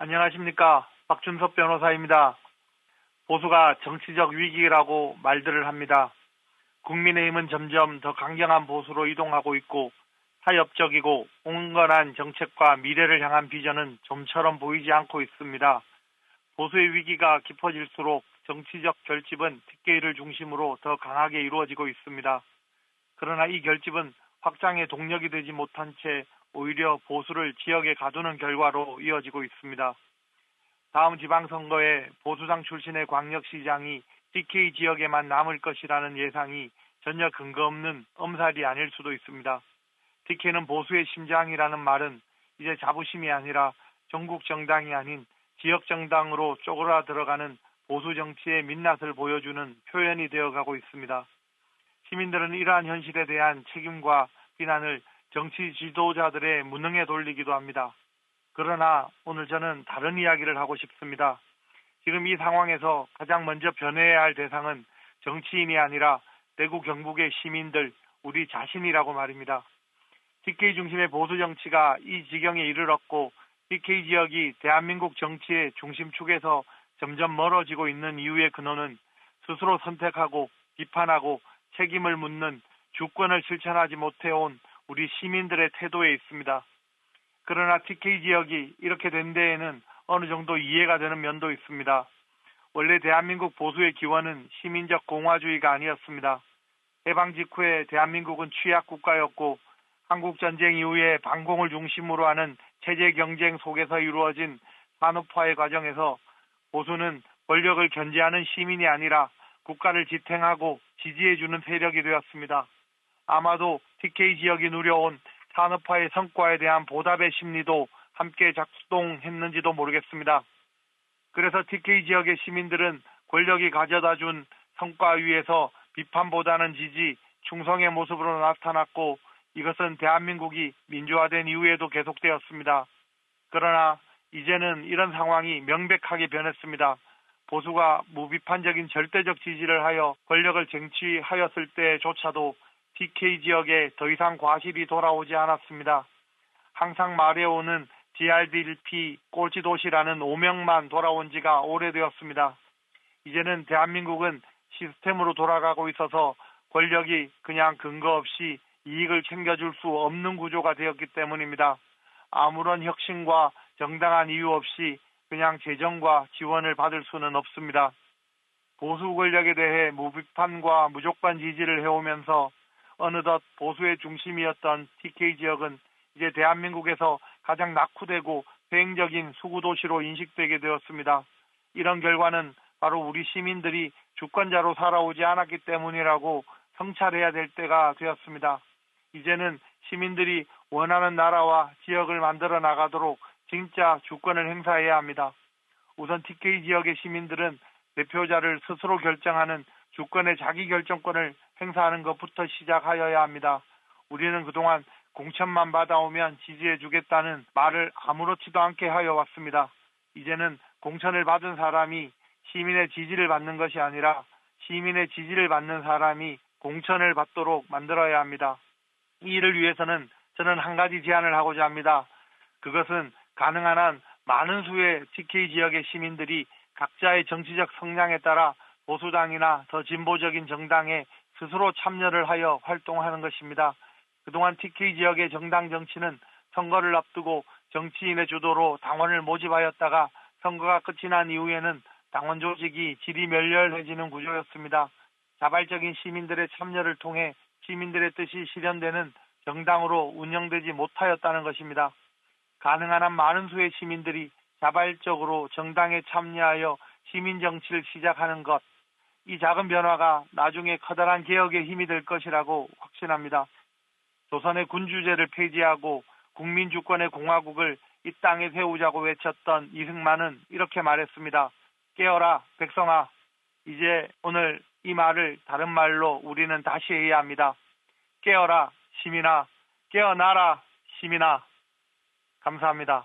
안녕하십니까. 박준섭 변호사입니다. 보수가 정치적 위기라고 말들을 합니다. 국민의힘은 점점 더 강경한 보수로 이동하고 있고 타협적이고 온건한 정책과 미래를 향한 비전은 좀처럼 보이지 않고 있습니다. 보수의 위기가 깊어질수록 정치적 결집은 TK를 중심으로 더 강하게 이루어지고 있습니다. 그러나 이 결집은 확장의 동력이 되지 못한 채 오히려 보수를 지역에 가두는 결과로 이어지고 있습니다. 다음 지방선거에 보수당 출신의 광역시장이 TK 지역에만 남을 것이라는 예상이 전혀 근거 없는 엄살이 아닐 수도 있습니다. TK는 보수의 심장이라는 말은 이제 자부심이 아니라 전국 정당이 아닌 지역 정당으로 쪼그라 들어가는 보수 정치의 민낯을 보여주는 표현이 되어가고 있습니다. 시민들은 이러한 현실에 대한 책임과 비난을 정치 지도자들의 무능에 돌리기도 합니다. 그러나 오늘 저는 다른 이야기를 하고 싶습니다. 지금 이 상황에서 가장 먼저 변해야 할 대상은 정치인이 아니라 대구 경북의 시민들, 우리 자신이라고 말입니다. TK 중심의 보수 정치가 이 지경에 이르렀고 TK 지역이 대한민국 정치의 중심축에서 점점 멀어지고 있는 이유의 근원은 스스로 선택하고 비판하고 책임을 묻는 주권을 실천하지 못해온 우리 시민들의 태도에 있습니다. 그러나 TK 지역이 이렇게 된 데에는 어느 정도 이해가 되는 면도 있습니다. 원래 대한민국 보수의 기원은 시민적 공화주의가 아니었습니다. 해방 직후에 대한민국은 취약 국가였고 한국 전쟁 이후에 반공을 중심으로 하는 체제 경쟁 속에서 이루어진 산업화의 과정에서 보수는 권력을 견제하는 시민이 아니라 국가를 지탱하고 지지해주는 세력이 되었습니다. 아마도 TK 지역이 누려온 산업화의 성과에 대한 보답의 심리도 함께 작동했는지도 모르겠습니다. 그래서 TK 지역의 시민들은 권력이 가져다 준 성과 위에서 비판보다는 지지, 충성의 모습으로 나타났고 이것은 대한민국이 민주화된 이후에도 계속되었습니다. 그러나 이제는 이런 상황이 명백하게 변했습니다. 보수가 무비판적인 절대적 지지를 하여 권력을 쟁취하였을 때조차도 TK 지역에 더 이상 과실이 돌아오지 않았습니다. 항상 말해오는 DRDP 꼴찌도시라는 오명만 돌아온 지가 오래되었습니다. 이제는 대한민국은 시스템으로 돌아가고 있어서 권력이 그냥 근거 없이 이익을 챙겨줄 수 없는 구조가 되었기 때문입니다. 아무런 혁신과 정당한 이유 없이 그냥 재정과 지원을 받을 수는 없습니다. 보수 권력에 대해 무비판과 무조건 지지를 해오면서 어느덧 보수의 중심이었던 TK 지역은 이제 대한민국에서 가장 낙후되고 폐행적인 수구도시로 인식되게 되었습니다. 이런 결과는 바로 우리 시민들이 주권자로 살아오지 않았기 때문이라고 성찰해야 될 때가 되었습니다. 이제는 시민들이 원하는 나라와 지역을 만들어 나가도록 진짜 주권을 행사해야 합니다. 우선 TK 지역의 시민들은 대표자를 스스로 결정하는 주권의 자기 결정권을 행사하는 것부터 시작하여야 합니다. 우리는 그동안 공천만 받아오면 지지해 주겠다는 말을 아무렇지도 않게 하여 왔습니다. 이제는 공천을 받은 사람이 시민의 지지를 받는 것이 아니라 시민의 지지를 받는 사람이 공천을 받도록 만들어야 합니다. 이 일을 위해서는 저는 한 가지 제안을 하고자 합니다. 그것은 가능한 한 많은 수의 TK 지역의 시민들이 각자의 정치적 성향에 따라 보수당이나 더 진보적인 정당에 스스로 참여를 하여 활동하는 것입니다. 그동안 TK 지역의 정당 정치는 선거를 앞두고 정치인의 주도로 당원을 모집하였다가 선거가 끝이 난 이후에는 당원 조직이 질이 멸렬해지는 구조였습니다. 자발적인 시민들의 참여를 통해 시민들의 뜻이 실현되는 정당으로 운영되지 못하였다는 것입니다. 가능한 한 많은 수의 시민들이 자발적으로 정당에 참여하여 시민 정치를 시작하는 것, 이 작은 변화가 나중에 커다란 개혁의 힘이 될 것이라고 확신합니다. 조선의 군주제를 폐지하고 국민주권의 공화국을 이 땅에 세우자고 외쳤던 이승만은 이렇게 말했습니다. 깨어라, 백성아. 이제 오늘 이 말을 다른 말로 우리는 다시 해야 합니다. 깨어라, 시민아. 깨어나라, 시민아. 감사합니다.